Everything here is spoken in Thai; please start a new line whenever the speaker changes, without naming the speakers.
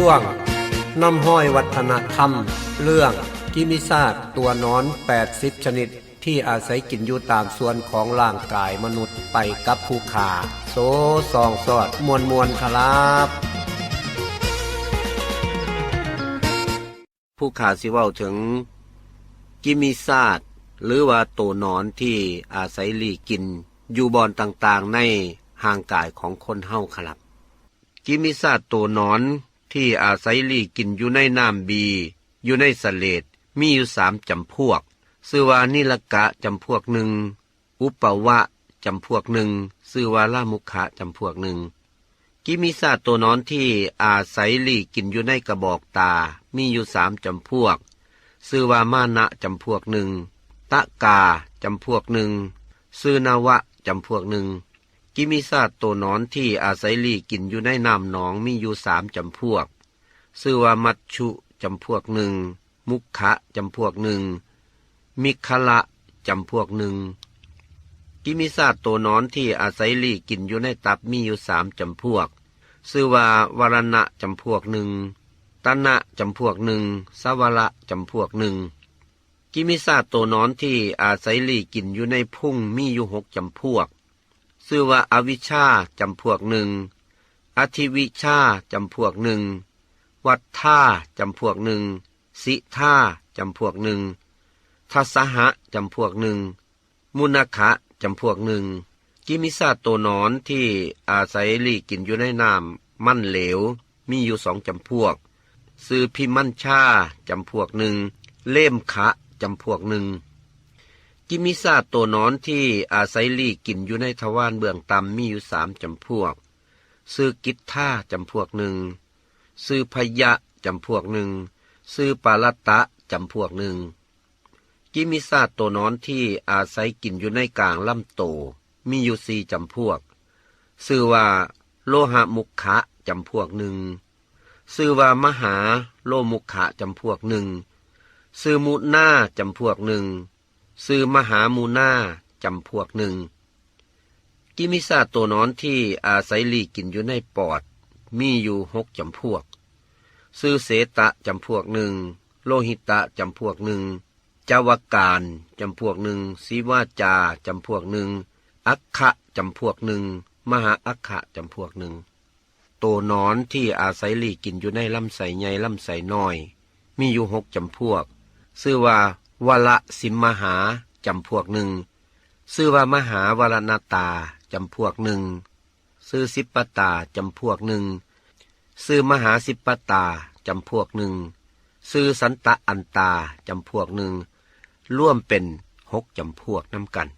ช่วงนำห้อยวัฒนธรรม เรื่องกิมิซาตตัวนอน 80 ชนิด ที่อาศัยกินอยู่ตามส่วนของร่างกายมนุษย์ไปกับภูขาโซซองสอดมวลมวลครับผู้ขาสิเว้าถึงกิมิซาตหรือว่าตัวนอนที่อาศัยหลีกิน อยู่บอนต่างๆในห่างกายของคนเฮาครับ กิมิซาตตัวนอน ที่อาศัยลีกินอยู่ในน้ำบี อยู่ในสเลดมีอยู่สามจำพวกชื่อว่านิลกะจำพวกหนึ่ง อุปวะจำพวกหนึ่งชื่อว่าลามุขะจำพวกหนึ่ง กิมิซาตัวนอนที่อาศัยลีกินอยู่ในกระบอกตา มีอยู่สามจำพวกชื่อว่ามานะจำพวกหนึ่งตะกาจำพวกหนึ่งซื่อนาวะจำพวกหนึ่ง กิมิซาตตัวนอนที่อาศัยลีกินอยู่ในน้ำหนองมีอยู่สามจำพวกชื่อว่ามัชชุจำพวกหนึ่ง มุขะจำพวกหนึ่ง มิคละจำพวกหนึ่ง กิมิซาตตัวนอนที่อาศัยลีกินอยู่ในตับมีอยู่สามจำพวกชื่อว่าวรณะจำพวกหนึ่งตนะจำพวกหนึ่งสวระจำพวกหนึ่ง กิมิซาตตัวนอนที่อาศัยลีกินอยู่ในพุ่งมีอยู่หกจำพวก ชื่อว่าอาวิชชาจำพวกหนึ่ง อธิวิชาจำพวกหนึ่ง วัฏท่าจำพวกหนึ่ง สิท่าจำพวกหนึ่งทัสหะจำพวกหนึ่ง มุนคะจำพวกหนึ่ง กิมิซาตัวนอนที่อาศัยลีกินอยู่ในน้ำมั่นเหลว มีอยู่สองจำพวก ซื้อพิมันชาจำพวกหนึ่ง เล่มขะจำพวกหนึ่ง กิมิซาตัวนอนที่อาศัยลีกินอยู่ในทวารเบื้องต่ำมีอยู่สามจำพวก ซื้อกิทท่าจำพวกหนึ่ง ซื้อพยะจำพวกหนึ่ง ซื้อปาลตะจำพวกหนึ่ง กิมิซาตัวนอนที่อาศัยกินอยู่ในกลางลำโต มีอยู่สี่จำพวกชื่อว่าโลหะมุขะจำพวกหนึ่งชื่อว่ามหาโลมุขะจำพวกหนึ่งชื่อมุนาจำพวกหนึ่ง ชื่อมหามูนาจำพวกหนึ่งกิมิซาตัวนอนที่อาศัยลีกินอยู่ในปอด มีอยู่หกจำพวกชื่อเสตะจำพวกหนึ่ง โลหิตะจำพวกหนึ่งจาวการจำพวกหนึ่งสีวาจาจำพวกหนึ่ง อัคคะจำพวกหนึ่ง มหาอัคคะจำพวกหนึ่งตัวนอนที่อาศัยลีกินอยู่ในลำไส้ใหญ่ลำไส้น้อย มีอยู่หกจำพวก ชื่อว่า วละสิมมหาจำพวกหนึ่งชื่อว่ามหาวรณตาจำพวกหนึ่งชื่อสิปตาจำพวกหนึ่งชื่อมหาสิปปตาจำพวกหนึ่งชื่อสันตะอันตาจำพวกหนึ่งร่วมเป็นหกจำพวกน้ำกัน